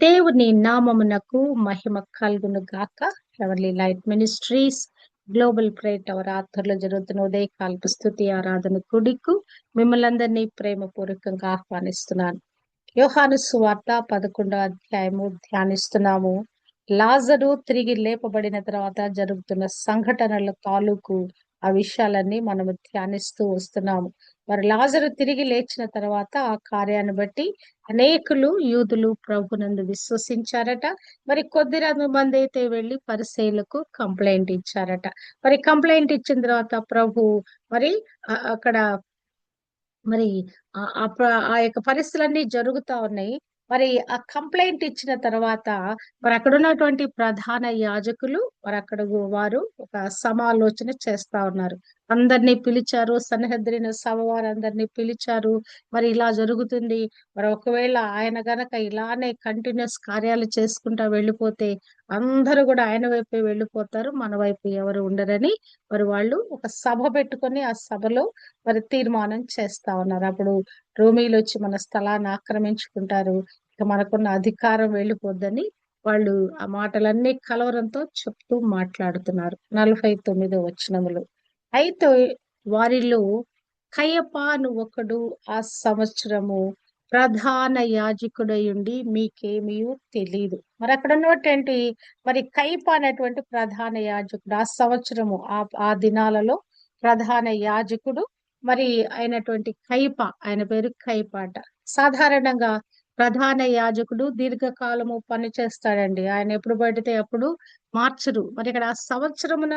దేవుని నామమునకు మహిమ కలుగును గాక. ఎవరి light ministries global prayer tower ఆధ్వర్యంలో జరుగుతున్న ఉదయకాల్పు స్థుతి ఆరాధన కుడికు మిమ్మల్ని ప్రేమ ప్రేమపూర్వకంగా ఆహ్వానిస్తున్నాను. యోహాను సువార్త పదకొండో అధ్యాయము ధ్యానిస్తున్నాము. లాజరు తిరిగి లేపబడిన తర్వాత జరుగుతున్న సంఘటనల తాలూకు ఆ విషయాలన్నీ మనము ధ్యానిస్తూ వస్తున్నాము. మరి లాజరు తిరిగి లేచిన తర్వాత ఆ కార్యాన్ని బట్టి అనేకులు యూదులు ప్రభునందు విశ్వసించారట. మరి కొద్ది మంది అయితే వెళ్ళి పరిశీలకు కంప్లైంట్ ఇచ్చారట. మరి కంప్లైంట్ ఇచ్చిన తర్వాత ప్రభు మరి అక్కడ మరి ఆ యొక్క పరిస్థితులన్నీ జరుగుతా ఉన్నాయి. మరి ఆ కంప్లైంట్ ఇచ్చిన తర్వాత మరి అక్కడ ఉన్నటువంటి ప్రధాన యాజకులు మరి అక్కడ వారు ఒక సమాలోచన చేస్తా ఉన్నారు. అందరినీ పిలిచారు సన్నిహద్రిన సభ వారందరినీ పిలిచారు. మరి ఇలా జరుగుతుంది. మరి ఒకవేళ ఆయన గనక ఇలానే కంటిన్యూస్ కార్యాలు చేసుకుంటా వెళ్ళిపోతే అందరూ కూడా ఆయన వైపే వెళ్ళిపోతారు మన వైపు ఎవరు ఉండరని. మరి వాళ్ళు ఒక సభ పెట్టుకొని ఆ సభలో మరి తీర్మానం చేస్తా ఉన్నారు. అప్పుడు రోమీలు వచ్చి మన స్థలాన్ని ఆక్రమించుకుంటారు. ఇక మనకున్న అధికారం వెళ్ళిపోద్దని వాళ్ళు ఆ మాటలన్నీ కలవరంతో చెప్తూ మాట్లాడుతున్నారు. నలభై తొమ్మిదో వచనములు. అయితే వారిలో కయ్యప ఒకడు ఆ సంవత్సరము ప్రధాన యాజకుడై ఉండి మీకేమీ తెలియదు మరి అక్కడ ఉన్నటువంటి మరి కైప అనేటువంటి ప్రధాన యాజకుడు ఆ సంవత్సరము ఆ ఆ దినాలలో ప్రధాన యాజకుడు మరి అయినటువంటి కైప ఆయన పేరు కైప అంట. సాధారణంగా ప్రధాన యాజకుడు దీర్ఘకాలము పని చేస్తాడండి. ఆయన ఎప్పుడు పడితే అప్పుడు మార్చరు. మరి ఇక్కడ సంవత్సరమున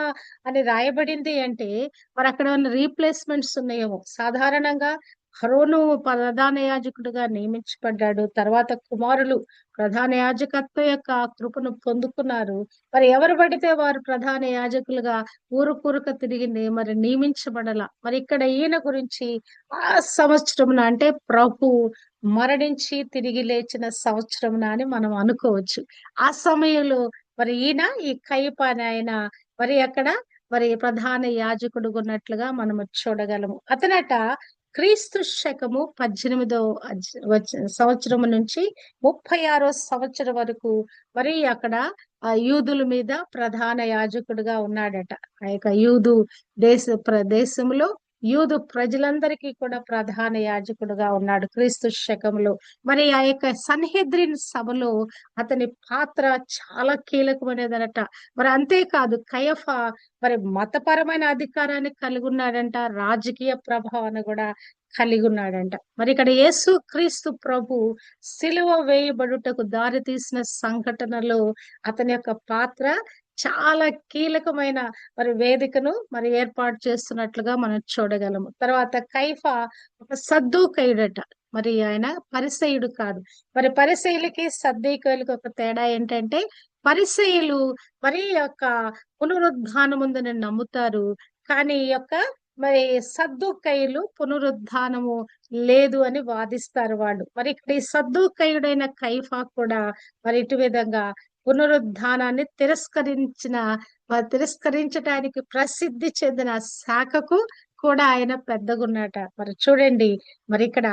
అని రాయబడింది అంటే మరి అక్కడ ఉన్న రీప్లేస్మెంట్స్ ఉన్నాయేమో? సాధారణంగా హరోను ప్రధాన యాజకుడుగా నియమించబడ్డాడు. తర్వాత కుమారులు ప్రధాన యాజకత్వ యొక్క కృపను పొందుకున్నారు. మరి ఎవరు పడితే వారు ప్రధాన యాజకులుగా ఊరుకూరుక తిరిగి మరి నియమించబడల. మరి ఇక్కడ ఈయన గురించి ఆ సంవత్సరమున అంటే ప్రభు మరణించి తిరిగి లేచిన సంవత్సరం అని మనం అనుకోవచ్చు. ఆ సమయంలో మరి ఈయన ఈ కయ్యపాని ఆయన మరి అక్కడ మరి ప్రధాన యాజకుడు ఉన్నట్లుగా మనం చూడగలము. అతనట క్రీస్తు శకము పద్దెనిమిదో సంవత్సరం నుంచి ముప్పై ఆరో సంవత్సరం వరకు మరి అక్కడ ఆ యూదుల మీద ప్రధాన యాజకుడుగా ఉన్నాడట. ఆ యొక్క యూదు దేశ ప్రదేశంలో యూదు ప్రజలందరికీ కూడా ప్రధాన యాజకుడుగా ఉన్నాడు. క్రీస్తు శకంలో మరి ఆ యొక్క సన్హెద్రిన్ సభలో అతని పాత్ర చాలా కీలకమైనదనట మరి అంతేకాదు కయఫ మరి మతపరమైన అధికారాన్ని కలిగి ఉన్నాడంట రాజకీయ ప్రభావాన్ని కూడా కలిగి ఉన్నాడంట మరి ఇక్కడ యేసు క్రీస్తు ప్రభు సిలువ వేయబడుటకు దారి తీసిన సంఘటనలో అతని యొక్క పాత్ర చాలా కీలకమైన మరి వేదికను మరి ఏర్పాటు చేస్తున్నట్లుగా మనం చూడగలము. తర్వాత కైఫా ఒక సద్దుకైడట మరి ఆయన పరిసయుడు కాదు. మరి పరిసయులకి సద్దీకయులకి ఒక తేడా ఏంటంటే పరిసయులు మరి యొక్క పునరుద్ధానముందని నమ్ముతారు. కానీ యొక్క మరి సద్దుకయ్యులు పునరుద్ధానము లేదు అని వాదిస్తారు వాళ్ళు. మరి ఇక్కడ ఈ సద్దుకయుడైన కైఫా కూడా మరి ఇటు విధంగా పునరుద్ధానాన్ని తిరస్కరించిన తిరస్కరించడానికి ప్రసిద్ధి చెందిన శాఖకు కూడా ఆయన పెద్దగున్నట. మరి చూడండి మరి ఇక్కడ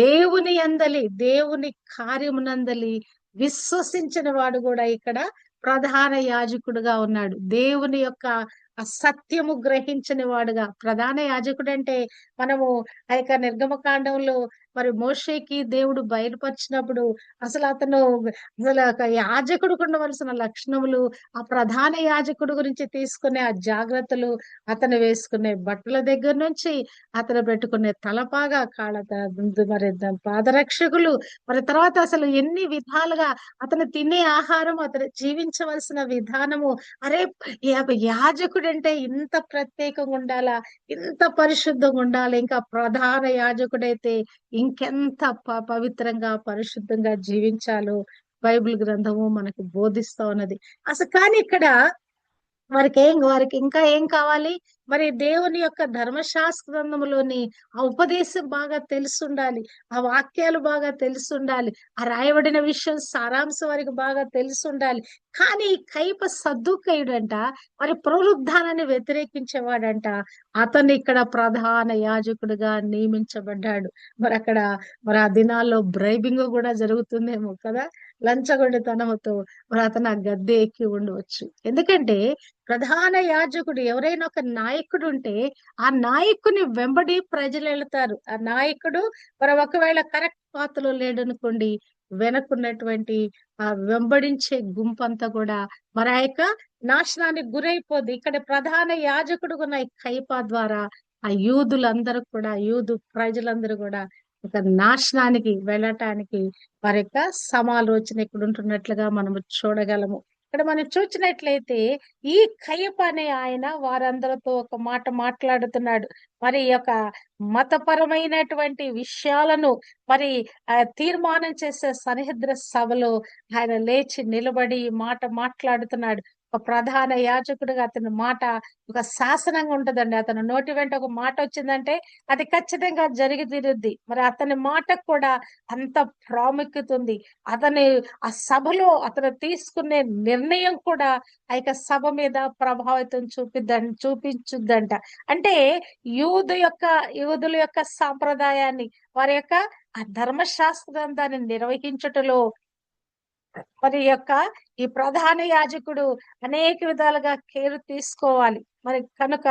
దేవుని అందలి దేవుని కార్యమునందలి విశ్వసించిన వాడు కూడా ఇక్కడ ప్రధాన యాజకుడుగా ఉన్నాడు. దేవుని యొక్క అసత్యము గ్రహించని వాడుగా. ప్రధాన యాజకుడు అంటే మనము ఆ యొక్క నిర్గమకాండంలో మరి మోషేకి దేవుడు బయలుపరిచినప్పుడు అసలు అతను అసలు యాజకుడు ఉండవలసిన లక్షణములు ఆ ప్రధాన యాజకుడు గురించి తీసుకునే ఆ జాగ్రత్తలు అతను వేసుకునే బట్టల దగ్గర నుంచి అతను పెట్టుకునే తలపాగా కాళ్ళ మరి పాదరక్షకులు మరి తర్వాత అసలు ఎన్ని విధాలుగా అతను తినే ఆహారం అతను జీవించవలసిన విధానము అరే యాజకుడు దేవుడంటే ఇంత ప్రత్యేకంగా ఉండాలా? ఇంత పరిశుద్ధంగా ఉండాలి? ఇంకా ప్రధాన యాజకుడైతే ఇంకెంత పవిత్రంగా పరిశుద్ధంగా జీవించాలో బైబిల్ గ్రంథము మనకు బోధిస్తా ఉన్నది. అసలు కానీ ఇక్కడ వారికి ఏం వారికి ఇంకా ఏం కావాలి? మరి దేవుని యొక్క ధర్మశాస్త్రంలోని ఆ ఉపదేశం బాగా తెలుసుండాలి ఆ వాక్యాలు బాగా తెలుసుండాలి ఆ రాయబడిన విషయం సారాంశం వారికి బాగా తెలుసుండాలి. కానీ కైప సద్దుకయుడంట మరి పునరుద్ధానాన్ని వ్యతిరేకించేవాడంట. అతను ఇక్కడ ప్రధాన యాజకుడిగా నియమించబడ్డాడు. మరి అక్కడ మరి ఆ దినాల్లో బ్రైబింగ్ కూడా జరుగుతుందేమో కదా? లంచగొండితనముతో అతను ఆ గద్దె ఎక్కి ఉండవచ్చు. ఎందుకంటే ప్రధాన యాజకుడు ఎవరైనా ఒక నాయకుడు ఉంటే ఆ నాయకుని వెంబడి ప్రజలు వెళతారు ఆ నాయకుడు మరి ఒకవేళ కరెక్ట్ పాత్రలో లేడనుకోండి వెనకున్నటువంటి ఆ వెంబడించే గుంపంతా కూడా మరి ఆ యొక్క నాశనానికి గురైపోద్ది. ఇక్కడ ప్రధాన యాజకుడు ఉన్న కైపా ద్వారా ఆ యూదులందరూ కూడా యూదు ప్రజలందరూ కూడా ఒక నాశనానికి వెళ్ళటానికి వారి యొక్క సమాలోచన ఇక్కడ ఉంటున్నట్లుగా మనము చూడగలము. ఇక్కడ మనం చూసినట్లయితే ఈ కయ్యప అనే ఆయన వారందరితో ఒక మాట మాట్లాడుతున్నాడు. మరి యొక్క మతపరమైనటువంటి విషయాలను మరి తీర్మానం చేసే సరిహద్ర సభలో ఆయన లేచి నిలబడి మాట మాట్లాడుతున్నాడు. ఒక ప్రధాన యాజకుడిగా అతని మాట ఒక శాసనంగా ఉంటుందండి. అతను నోటి వెంట ఒక మాట వచ్చిందంటే అది ఖచ్చితంగా జరిగి తీరుద్ది. మరి అతని మాటకు కూడా అంత ప్రాముఖ్యత ఉంది. అతని ఆ సభలో అతను తీసుకునే నిర్ణయం కూడా ఆ యొక్క సభ మీద ప్రభావితం చూపిద్ద చూపించుద్దంట. అంటే యూదు యొక్క యూదుల యొక్క సాంప్రదాయాన్ని వారి యొక్క ఆ ధర్మశాస్త్రం దాన్ని నిర్వహించుటలో మరి యొక్క ఈ ప్రధాన యాజకుడు అనేక విధాలుగా కేరు తీసుకోవాలి. మరి కనుక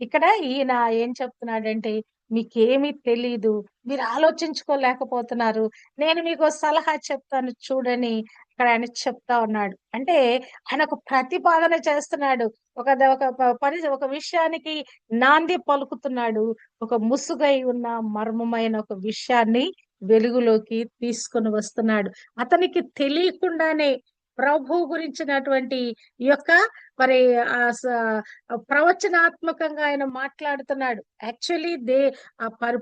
ఇక్కడ ఈయన ఏం చెప్తున్నాడంటే మీకేమీ తెలీదు మీరు ఆలోచించుకోలేకపోతున్నారు. నేను మీకు సలహా చెప్తాను చూడని ఇక్కడ ఆయన చెప్తా ఉన్నాడు. అంటే ఆయన ఒక ప్రతిపాదన చేస్తున్నాడు. ఒక ఒక పరి ఒక విషయానికి నాంది పలుకుతున్నాడు. ఒక ముసుగై ఉన్న మర్మమైన ఒక విషయాన్ని వెలుగులోకి తీసుకొని వస్తున్నాడు. అతనికి తెలియకుండానే ప్రభు గురించినటువంటి ఈ యొక్క మరి ఆ స- ప్రవచనాత్మకంగా ఆయన మాట్లాడుతున్నాడు. యాక్చువల్లీ దే ఆ పరి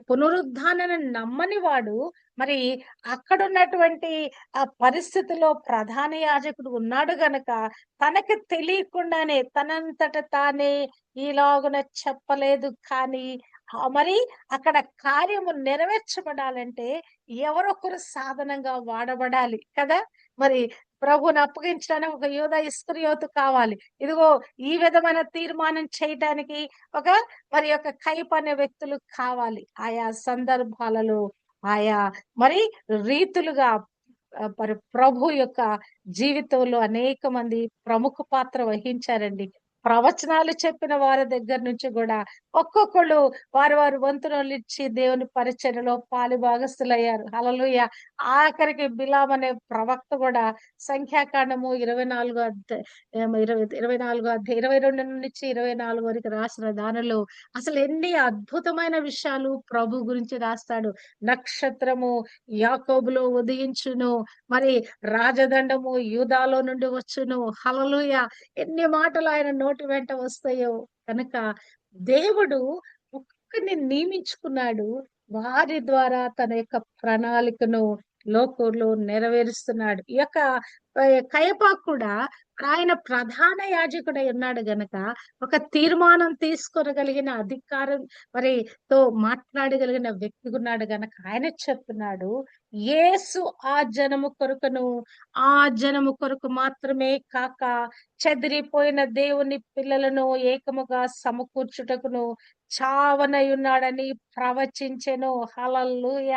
నమ్మని వాడు మరి అక్కడ ఉన్నటువంటి ఆ పరిస్థితిలో ప్రధాన యాజకుడు ఉన్నాడు గనక తనకి తెలియకుండానే తనంతట తానే ఈలాగున చెప్పలేదు కానీ మరి అక్కడ కార్యము నెరవేర్చబడాలంటే ఎవరొకరు సాధనంగా వాడబడాలి కదా? మరి ప్రభుని అప్పగించడానికి ఒక యోధ ఇస్కరియోతు కావాలి. ఇదిగో ఈ విధమైన తీర్మానం చేయటానికి ఒక మరి యొక్క కైప్ అనే వ్యక్తులు కావాలి ఆయా సందర్భాలలో. ఆయా మరి రీతులుగా మరి ప్రభు యొక్క జీవితంలో అనేక మంది ప్రముఖ పాత్ర వహించారండి. ప్రవచనాలు చెప్పిన వారి దగ్గర నుంచి కూడా ఒక్కొక్కళ్ళు వారి వారి వంతునలు ఇచ్చి దేవుని పరిచర్యలో పాలు భాగస్థులయ్యారు. అలలుయ ఆఖరికి బిలాం అనే ప్రవక్త కూడా సంఖ్యాకాండము ఇరవై నాలుగు ఇరవై ఇరవై నాలుగు ఇరవై రెండు నుంచి ఇరవై నాలుగు వరకు రాసిన దానిలో అసలు ఎన్ని అద్భుతమైన విషయాలు ప్రభు గురించి రాస్తాడు. నక్షత్రము యాకోబులో ఉదయించును మరి రాజదండము యూదాలో నుండి వచ్చును. హలలుయ ఎన్ని మాటలు ఆయన నోటి వెంట వస్తాయో కనుక దేవుడు ఒక్కరిని నియమించుకున్నాడు. వారి ద్వారా తన యొక్క ప్రణాళికను లోకంలో నెరవేరుస్తున్నాడు. ఈ యొక్క కయపా కూడా ఆయన ప్రధాన యాజకుడై ఉన్నాడు గనక ఒక తీర్మానం తీసుకొనగలిగిన అధికారం మరి తో మాట్లాడగలిగిన వ్యక్తి ఉన్నాడు గనక ఆయన చెప్తున్నాడు ఏసు ఆ జనము కొరకును ఆ జనము కొరకు మాత్రమే కాక చెదిరిపోయిన దేవుని పిల్లలను ఏకముగా సమకూర్చుటకును చావనయున్నాడని ప్రవచించెను. హలల్లుయ!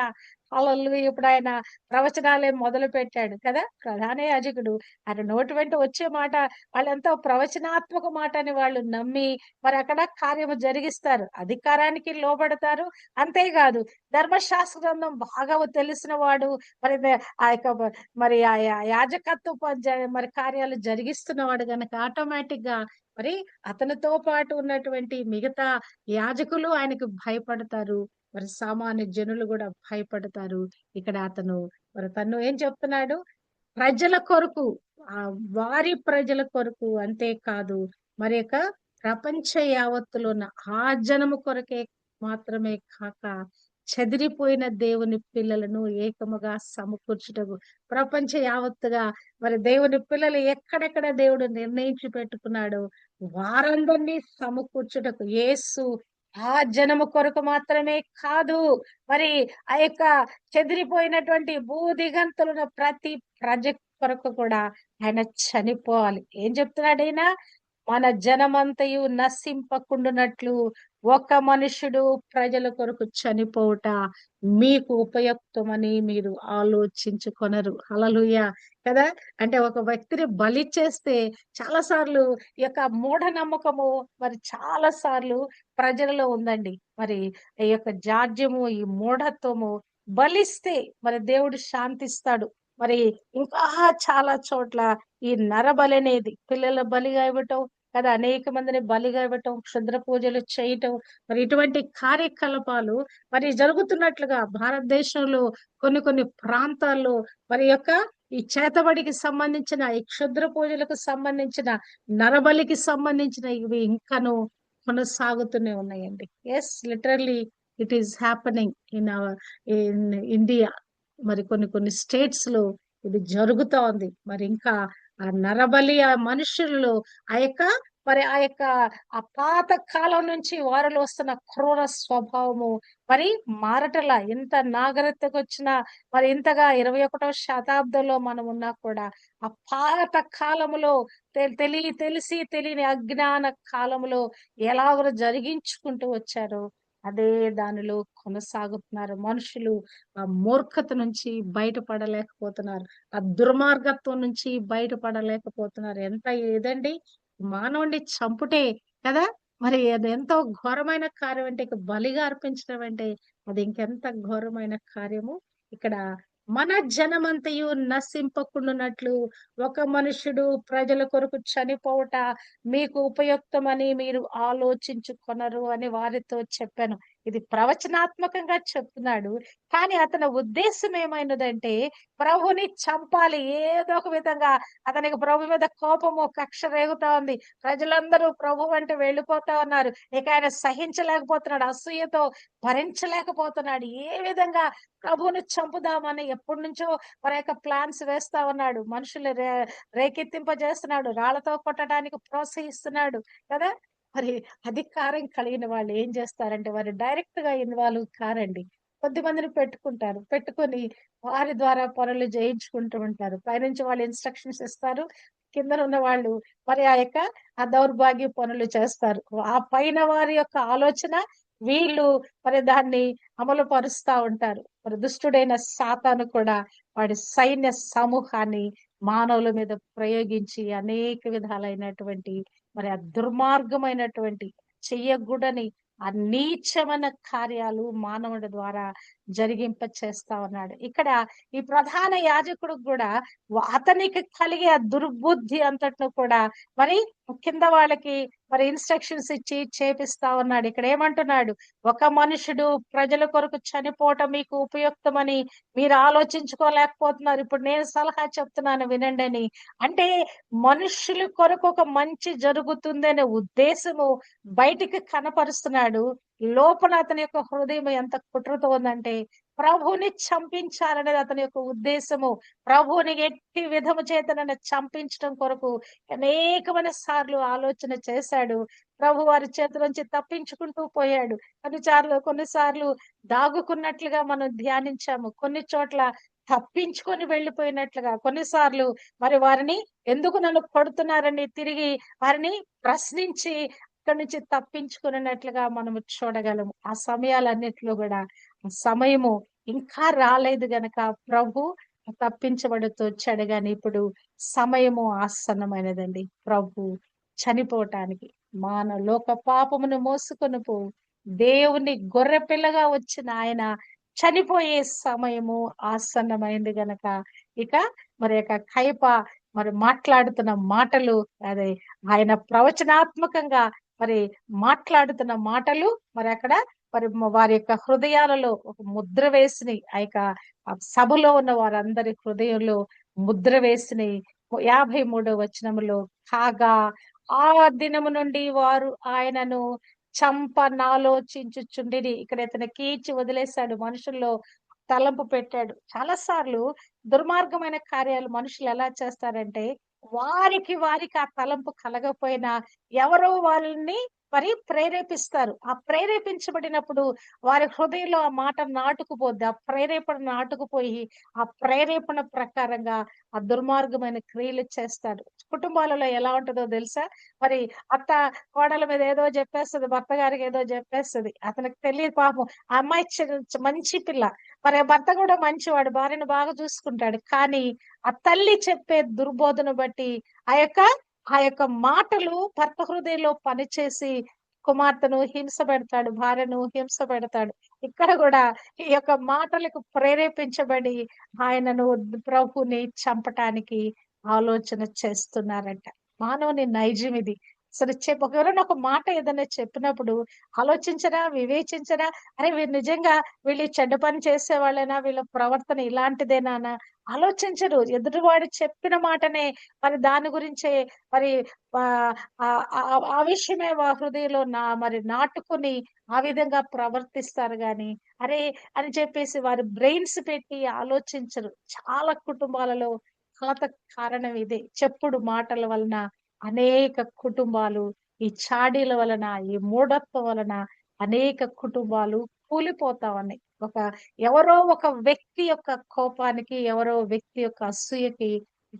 హలల్లు ఇప్పుడు ఆయన ప్రవచనాలే మొదలు పెట్టాడు కదా? ప్రధాన యాజకుడు. ఆయన నోటి వెంట వచ్చే మాట వాళ్ళెంతో ప్రవచనాత్మక మాట అని వాళ్ళు నమ్మి మరి అక్కడ కార్యము జరిగిస్తారు. అధికారానికి లోబడతారు. అంతేకాదు ధర్మశాస్త్ర గ్రంథం బాగా తెలిసిన వాడు. మరి ఆ యొక్క మరి ఆ యా- యాజకత్వ మరి కార్యాలు జరిగిస్తున్నవాడు గనక ఆటోమేటిక్గా మరి అతనితో పాటు ఉన్నటువంటి మిగతా యాజకులు ఆయనకు భయపడతారు. మరి సామాన్య జనులు కూడా భయపడతారు. ఇక్కడ అతను మరి తను ఏం చెప్తున్నాడు? ప్రజల కొరకు ఆ వారి ప్రజల కొరకు అంతేకాదు మరి యొక్క ప్రపంచ యావత్తులో ఉన్న ఆ జనము కొరకే మాత్రమే కాక చెదిరిపోయిన దేవుని పిల్లలను ఏకముగా సమకూర్చుటకు ప్రపంచ యావత్తుగా మరి దేవుని పిల్లలు ఎక్కడెక్కడ దేవుడు నిర్ణయించి పెట్టుకున్నాడు వారందరినీ సమకూర్చుటకు యేసు ఆ జనము కొరకు మాత్రమే కాదు. మరి ఆ యొక్క చెదిరిపోయినటువంటి భూదిగంతులను ప్రతి ప్రజ కొరకు కూడా ఆయన చనిపోవాలి. ఏం చెప్తున్నాడు మన జనమంతయు నశింపకుండునట్లు ఒక మనుషుడు ప్రజల కొరకు చనిపోవుట మీకు ఉపయుక్తమని మీరు ఆలోచించుకొనరు. అలలుయ కదా? అంటే ఒక వ్యక్తిని బలి చేస్తే చాలా సార్లు ఈ యొక్క మూఢనమ్మకము మరి చాలా సార్లు ప్రజలలో ఉందండి. మరి ఈ యొక్క జాడ్యము ఈ మూఢత్వము బలిస్తే మరి దేవుడు శాంతిస్తాడు. మరి ఇంకా చాలా చోట్ల ఈ నరబలి అనేది పిల్లల బలిగా ఇవ్వటం కదా అనేక మందిని బలిగా ఇవ్వటం క్షుద్ర పూజలు చేయటం మరి ఇటువంటి కార్యకలాపాలు మరి జరుగుతున్నట్లుగా భారతదేశంలో కొన్ని కొన్ని ప్రాంతాల్లో మరి యొక్క ఈ చేతబడికి సంబంధించిన ఈ క్షుద్ర పూజలకు సంబంధించిన నరబలికి సంబంధించిన ఇవి ఇంకాను కొనసాగుతూనే ఉన్నాయండి. Yes literally it is happening in our in India మరి కొన్ని కొన్ని స్టేట్స్లో ఇది జరుగుతా ఉంది. మరి ఇంకా ఆ నరబలి ఆ మనుషులు ఆ యొక్క మరి ఆ యొక్క ఆ పాత కాలం నుంచి వారిలో వస్తున్న క్రూర స్వభావము మరి మారటల? ఇంత నాగరికతకు వచ్చిన మరి ఇంతగా ఇరవై ఒకటవ శతాబ్దంలో మనం ఉన్నా కూడా ఆ పాత కాలములో తెలి తెలిసి తెలియని అజ్ఞాన కాలములో ఎలాగో జరిగించుకుంటూ వచ్చారు అదే దానిలో కొనసాగుతున్నారు మనుషులు ఆ మూర్ఖత నుంచి బయటపడలేకపోతున్నారు ఆ దుర్మార్గత్వం నుంచి బయటపడలేకపోతున్నారు. ఎంత ఏదండి? మానవుడిని చంపుటే కదా? మరి అది ఎంతో ఘోరమైన కార్యం అంటే ఇక బలిగా అర్పించడం అంటే అది ఇంకెంత ఘోరమైన కార్యము? ఇక్కడ మన జనమంతయు నశింపకుండునట్లు ఒక మనుషుడు ప్రజల కొరకు చనిపోవట మీకు ఉపయుక్తమని మీరు ఆలోచించుకొనరు అని వారితో చెప్పాను. ఇది ప్రవచనాత్మకంగా చెప్తున్నాడు. కానీ అతని ఉద్దేశం ఏమైనదంటే ప్రభుని చంపాలి. ఏదో ఒక విధంగా అతనికి ప్రభు మీద కోపము కక్ష రేగుతా ఉంది. ప్రజలందరూ ప్రభు అంటే వెళ్ళిపోతా ఉన్నారు. ఇక ఆయన సహించలేకపోతున్నాడు. అసూయతో భరించలేకపోతున్నాడు. ఏ విధంగా ప్రభువును చంపుదామని ఎప్పటి నుంచో మన యొక్క ప్లాన్స్ వేస్తా ఉన్నాడు. మనుషులు రే రేకెత్తింపజేస్తున్నాడు. రాళ్ళతో కొట్టడానికి ప్రోత్సహిస్తున్నాడు కదా. మరి అధికారం కలిగిన వాళ్ళు ఏం చేస్తారంటే వారు డైరెక్ట్గా ఇన్వాల్వ్ కారండి. కొద్ది మందిని పెట్టుకుంటారు. పెట్టుకొని వారి ద్వారా పనులు చేయించుకుంటూ ఉంటారు. పైనుంచి వాళ్ళు ఇన్స్ట్రక్షన్స్ ఇస్తారు. కింద ఉన్న వాళ్ళు మరి ఆ యొక్క ఆ దౌర్భాగ్య పనులు చేస్తారు. ఆ పైన వారి యొక్క ఆలోచన వీళ్ళు మరి దాన్ని అమలు పరుస్తా ఉంటారు. మరి దుష్టుడైన సాతాను కూడా వాడి సైన్య సమూహాన్ని మానవుల మీద ప్రయోగించి అనేక విధాలైనటువంటి మరి ఆ దుర్మార్గమైనటువంటి చెయ్యకూడని ఆ నీచమైన కార్యాలు మానవుడి ద్వారా జరిగింప చేస్తా ఉన్నాడు. ఇక్కడ ఈ ప్రధాన యాజకుడు కూడా అతనికి కలిగే ఆ దుర్బుద్ధి అంతటిను కూడా మరి కింద వాళ్ళకి మరి ఇన్స్ట్రక్షన్స్ ఇచ్చి చేపిస్తా ఉన్నాడు. ఇక్కడ ఏమంటున్నాడు? ఒక మనుషుడు ప్రజల కొరకు చనిపోవటం మీకు ఉపయుక్తమని మీరు ఆలోచించుకోలేకపోతున్నారు. ఇప్పుడు నేను సలహా చెప్తున్నాను వినండి అని. అంటే మనుషుల కొరకు ఒక మంచి జరుగుతుందనే ఉద్దేశము బయటికి కనపరుస్తున్నాడు. లోపల అతని యొక్క హృదయం ఎంత కుట్రతో ఉందంటే ప్రభుని చంపించాలనేది అతని యొక్క ఉద్దేశము. ప్రభుని ఎట్టి విధము చేతనని చంపించడం కొరకు అనేకమైన సార్లు ఆలోచన చేశాడు. ప్రభు వారి చేతిలోంచి తప్పించుకుంటూ పోయాడు. కొన్నిసార్లు కొన్నిసార్లు దాగుకున్నట్లుగా మనం ధ్యానించాము. కొన్ని చోట్ల తప్పించుకొని వెళ్ళిపోయినట్లుగా కొన్నిసార్లు మరి వారిని ఎందుకు నన్ను కొడుతున్నారని తిరిగి వారిని ప్రశ్నించి అక్కడి నుంచి తప్పించుకున్నట్లుగా మనము చూడగలము. ఆ సమయాలన్నిట్లో కూడా సమయము ఇంకా రాలేదు గనక ప్రభు తప్పించబడుతూ వచ్చాడు గాని ఇప్పుడు సమయము ఆసన్నమైనదండి. ప్రభు చనిపోవటానికి మాన లోక పాపమును మోసుకొని పో. దేవుని గొర్రె పిల్లగా వచ్చిన ఆయన చనిపోయే సమయము ఆసన్నమైంది గనక. ఇక మరి యొక్క కైప మరి మాట్లాడుతున్న మాటలు అదే ఆయన ప్రవచనాత్మకంగా మరి మాట్లాడుతున్న మాటలు మరి అక్కడ మరి వారి యొక్క హృదయాలలో ఒక ముద్ర వేసిని ఆ యొక్క సభలో ఉన్న వారందరి హృదయంలో ముద్ర వేసిని యాభై మూడో వచనములో కాగా ఆ దినము నుండి వారు ఆయనను చంపనాలోచించుచుండిరి ఇక్కడ ఇతను కీచి వదిలేశాడు మనుషుల్లో తలంపు పెట్టాడు. చాలా సార్లు దుర్మార్గమైన కార్యాలు మనుషులు ఎలా చేస్తారంటే వారికి వారికి ఆ తలంపు కలగపోయినా ఎవరో వాళ్ళని మరి ప్రేరేపిస్తారు. ఆ ప్రేరేపించబడినప్పుడు వారి హృదయంలో ఆ మాట నాటుకుపోద్ది. ఆ ప్రేరేపణ నాటుకుపోయి ఆ ప్రేరేపణ ప్రకారంగా ఆ దుర్మార్గమైన క్రియలు చేస్తాడు కుటుంబాలలో ఎలా ఉంటుందో తెలుసా? మరి అత్త కోడల మీద ఏదో చెప్పేస్తుంది భర్త గారికి ఏదో చెప్పేస్తుంది. అతనికి తెలియదు పాపం. ఆ అమ్మాయి మంచి పిల్ల. మరి ఆ భర్త కూడా మంచివాడు భార్యను బాగా చూసుకుంటాడు. కానీ ఆ తల్లి చెప్పే దుర్బోధన బట్టి ఆ యొక్క ఆ యొక్క మాటలు భర్త హృదయంలో పనిచేసి కుమార్తెను హింస పెడతాడు భార్యను హింస పెడతాడు. ఇక్కడ కూడా ఈ యొక్క మాటలకు ప్రేరేపించబడి ఆయనను ప్రభుని చంపటానికి ఆలోచన చేస్తున్నారంట. మానవుని నైజం ఇది. అసలు చెప్ప ఎవరైనా ఒక మాట ఏదైనా చెప్పినప్పుడు ఆలోచించరా వివేచించరా? అరే వీరు నిజంగా వీళ్ళు చెడ్డ పని చేసే వాళ్ళైనా వీళ్ళ ప్రవర్తన ఇలాంటిదేనా ఆలోచించరు. ఎదుటివాడు చెప్పిన మాటనే మరి దాని గురించే మరి ఆ విషయమే వా హృదయంలో నా మరి నాటుకుని ఆ విధంగా ప్రవర్తిస్తారు గాని అరే అని చెప్పేసి వారి బ్రెయిన్స్ పెట్టి ఆలోచించరు. చాలా కుటుంబాలలో కాత కారణం ఇదే. చెప్పుడు మాటల వలన అనేక కుటుంబాలు ఈ చాడీల వలన ఈ మూఢత్వం వలన అనేక కుటుంబాలు కూలిపోతా ఉన్నాయి. ఒక ఎవరో ఒక వ్యక్తి యొక్క కోపానికి ఎవరో వ్యక్తి యొక్క అసూయకి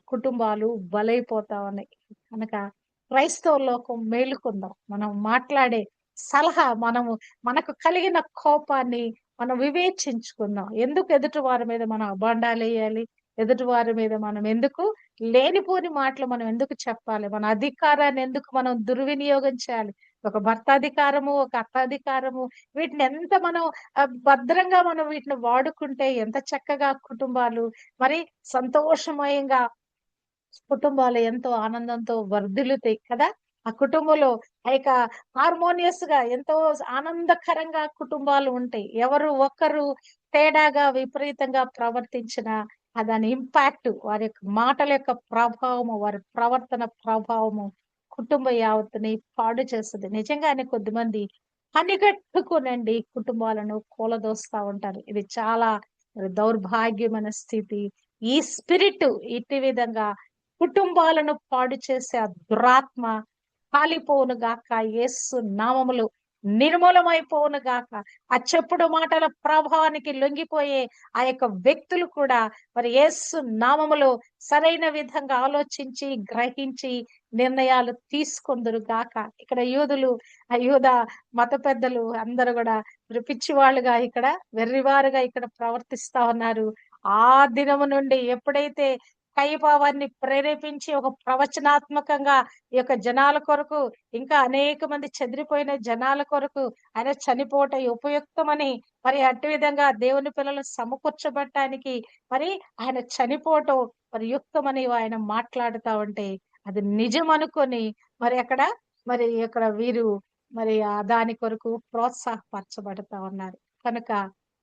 కుటుంబాలు బలైపోతా ఉన్నాయి. కనుక క్రైస్తవ లోకం మేలుకుందాం. మనం మాట్లాడే సలహా మనము మనకు కలిగిన కోపాన్ని మనం వివేచించుకుందాం. ఎందుకు ఎదుటి వారి మీద మనం అబాండాలు వేయాలి? ఎదుటి వారి మీద మనం ఎందుకు లేనిపోని మాటలు మనం ఎందుకు చెప్పాలి? మన అధికారాన్ని ఎందుకు మనం దుర్వినియోగం చేయాలి? ఒక భర్త అధికారము ఒక అత్త అధికారము వీటిని ఎంత మనం భద్రంగా మనం వీటిని వాడుకుంటే ఎంత చక్కగా కుటుంబాలు మరి సంతోషమయంగా కుటుంబాలు ఎంతో ఆనందంతో వర్ధిల్లుతాయి కదా. ఆ కుటుంబంలో ఆ యొక్క హార్మోనియస్గా ఎంతో ఆనందకరంగా కుటుంబాలు ఉంటాయి. ఎవరు ఒక్కరు తేడాగా విపరీతంగా ప్రవర్తించిన ఆ దాని ఇంపాక్ట్ వారి యొక్క మాటల యొక్క ప్రభావము వారి ప్రవర్తన ప్రభావము కుటుంబ యావత్తుని పాడు చేస్తుంది. నిజంగానే కొద్దిమంది పనిగట్టుకునండి కుటుంబాలను కూలదోస్తా ఉంటారు. ఇది చాలా దౌర్భాగ్యమైన స్థితి. ఈ స్పిరిట్ ఇట్టి విధంగా కుటుంబాలను పాడు చేసే ఆ దురాత్మ కాలిపోవును గాక యేసు నామములు నిర్మూలమైపోవును గాక ఆ చెప్పుడు మాటల ప్రభావానికి లొంగిపోయే ఆ యొక్క వ్యక్తులు కూడా మరి యేసు నామములో సరైన విధంగా ఆలోచించి గ్రహించి నిర్ణయాలు తీసుకుందరు గాక. ఇక్కడ యూదులు ఆ యూద మత పెద్దలు అందరూ కూడా మరి పిచ్చివాళ్ళుగా ఇక్కడ వెర్రివారుగా ఇక్కడ ప్రవర్తిస్తా ఉన్నారు. ఆ దినము నుండి ఎప్పుడైతే కైపావాన్ని ప్రేరేపించి ఒక ప్రవచనాత్మకంగా ఈ యొక్క జనాల కొరకు ఇంకా అనేక మంది చెదిరిపోయిన జనాల కొరకు ఆయన చనిపోట ఉపయుక్తమని మరి అటు విధంగా దేవుని పిల్లలు సమకూర్చబట్టడానికి మరి ఆయన చనిపోవటం మరి యుక్తమని ఆయన మాట్లాడుతా ఉంటే అది నిజం అనుకొని మరి అక్కడ మరి ఇక్కడ వీరు మరి దాని కొరకు ప్రోత్సాహపరచబడతా ఉన్నారు. కనుక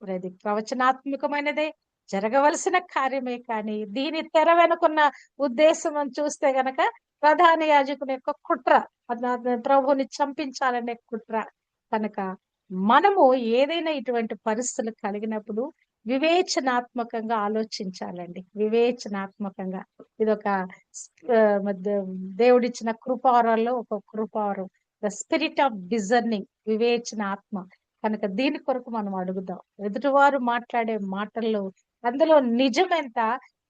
మరి అది ప్రవచనాత్మకమైనదే జరగవలసిన కార్యమే కానీ దీని తెర వెనుకున్న ఉద్దేశం చూస్తే గనక ప్రధాన యాజకుని యొక్క కుట్ర అద- ప్రభువుని చంపించాలనే కుట్ర. కనుక మనము ఏదైనా ఇటువంటి పరిస్థితులు కలిగినప్పుడు వివేచనాత్మకంగా ఆలోచించాలండి. వివేచనాత్మకంగా. ఇదొక దేవుడిచ్చిన కృపావరాల్లో ఒక కృపావరం ద స్పిరిట్ ఆఫ్ డిజర్నింగ్ వివేచనాత్మ. కనుక దీని కొరకు మనం అడుగుదాం. ఎదుటివారు మాట్లాడే మాటల్లో అందులో నిజం ఎంత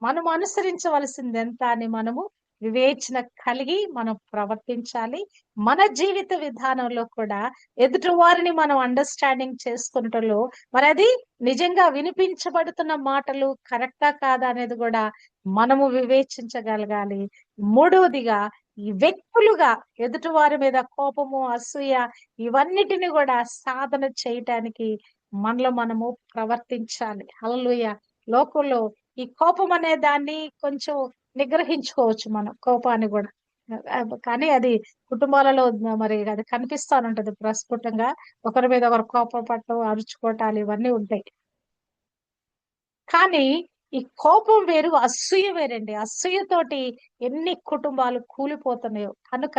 మనం అనుసరించవలసింది ఎంత అని మనము వివేచన కలిగి మనం ప్రవర్తించాలి. మన జీవిత విధానంలో కూడా ఎదుటి వారిని మనం అండర్స్టాండింగ్ చేసుకున్నటలో మరి అది నిజంగా వినిపించబడుతున్న మాటలు కరెక్టా కాదా అనేది కూడా మనము వివేచించగలగాలి. మూడవదిగా ఈ వ్యక్తులుగా ఎదుటి వారి మీద కోపము అసూయ ఇవన్నిటిని కూడా సాధన చేయటానికి మనలో మనము ప్రవర్తించాలి. హల్లెలూయా. లోకంలో ఈ కోపం అనే దాన్ని కొంచెం నిగ్రహించుకోవచ్చు మనం కోపాన్ని కూడా. కానీ అది కుటుంబాలలో మరి అది కనిపిస్తానుంటది ప్రస్ఫుటంగా. ఒకరి మీద ఒకరు కోపం పట్టు అరుచుకోవటాలు ఇవన్నీ ఉంటాయి. కానీ ఈ కోపం వేరు అసూయ వేరండి. అసూయతోటి ఎన్ని కుటుంబాలు కూలిపోతున్నాయో. కనుక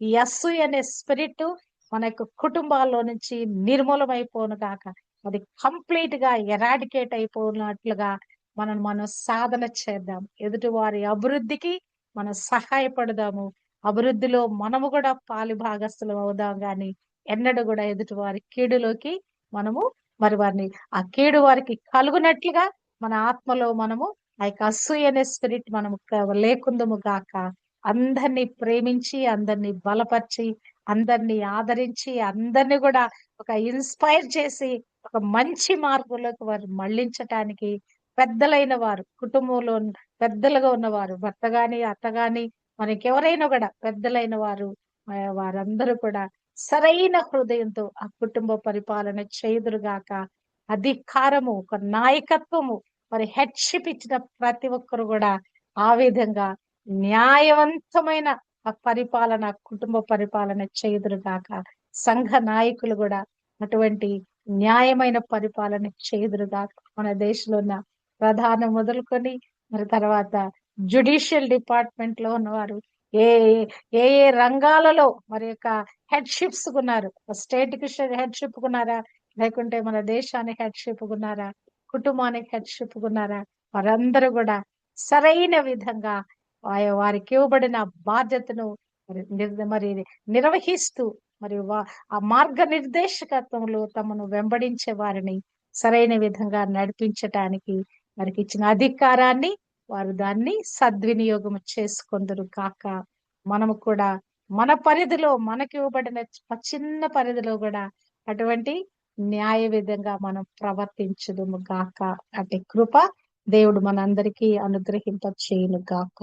ఈ అసూయ అనే స్పిరిట్ మన యొక్క కుటుంబాల్లో నుంచి నిర్మూలమైపోను కాక అది కంప్లీట్గా ఎరాడికేట్ అయిపోయినట్లుగా మనం మనం సాధన చేద్దాం. ఎదుటి వారి అభివృద్ధికి మనం సహాయపడదాము. అభివృద్ధిలో మనము కూడా పాలి భాగస్థులం అవుదాం గాని ఎన్నడూ కూడా ఎదుటి వారి కీడులోకి మనము మరి వారిని ఆ కీడు వారికి కలుగునట్లుగా మన ఆత్మలో మనము ఆ యొక్క అసూయ అనే స్పిరిట్ మనము లేకుందము గాక అందరినీ ప్రేమించి అందరినీ బలపరిచి అందరినీ ఆదరించి అందరినీ కూడా ఒక ఇన్స్పైర్ చేసి ఒక మంచి మార్గంలోకి వారు మళ్ళించటానికి పెద్దలైన వారు కుటుంబంలో పెద్దలుగా ఉన్నవారు భర్త గాని అత్త గాని మనకెవరైనా కూడా పెద్దలైన వారు వారందరూ కూడా సరైన హృదయంతో ఆ కుటుంబ పరిపాలన చేదురుగాక అధికారము ఒక నాయకత్వము మరి హెడ్షిప్ ఇచ్చిన ప్రతి ఒక్కరు కూడా ఆ విధంగా న్యాయవంతమైన ఆ పరిపాలన కుటుంబ పరిపాలన చేదురుగాక సంఘ నాయకులు కూడా అటువంటి న్యాయమైన పరిపాలన చేదురుగాక మన దేశంలో ఉన్న ప్రధాన మొదలుకొని మరి తర్వాత జుడిషియల్ డిపార్ట్మెంట్లో ఉన్నవారు ఏ ఏ ఏ రంగాలలో మరి యొక్క హెడ్షిప్స్ ఉన్నారు స్టేట్కి హెడ్షిప్ ఉన్నారా లేకుంటే మన దేశానికి హెడ్షిప్ ఉన్నారా కుటుంబానికి హెడ్షిప్ ఉన్నారా వారందరూ కూడా సరైన విధంగా వారికి ఇవ్వబడిన బాధ్యతను మరి నిర్వహిస్తూ మరి ఆ మార్గ నిర్దేశకత్వంలో తమను వెంబడించే వారిని సరైన విధంగా నడిపించటానికి వారికి ఇచ్చిన అధికారాన్ని వారు దాన్ని సద్వినియోగం చేసుకుందరు కాక. మనము కూడా మన పరిధిలో మనకి ఇవ్వబడిన చిన్న పరిధిలో కూడా అటువంటి న్యాయ విధంగా మనం ప్రవర్తించదుము గాక అటు కృప దేవుడు మనందరికీ అనుగ్రహింప చేయను గాక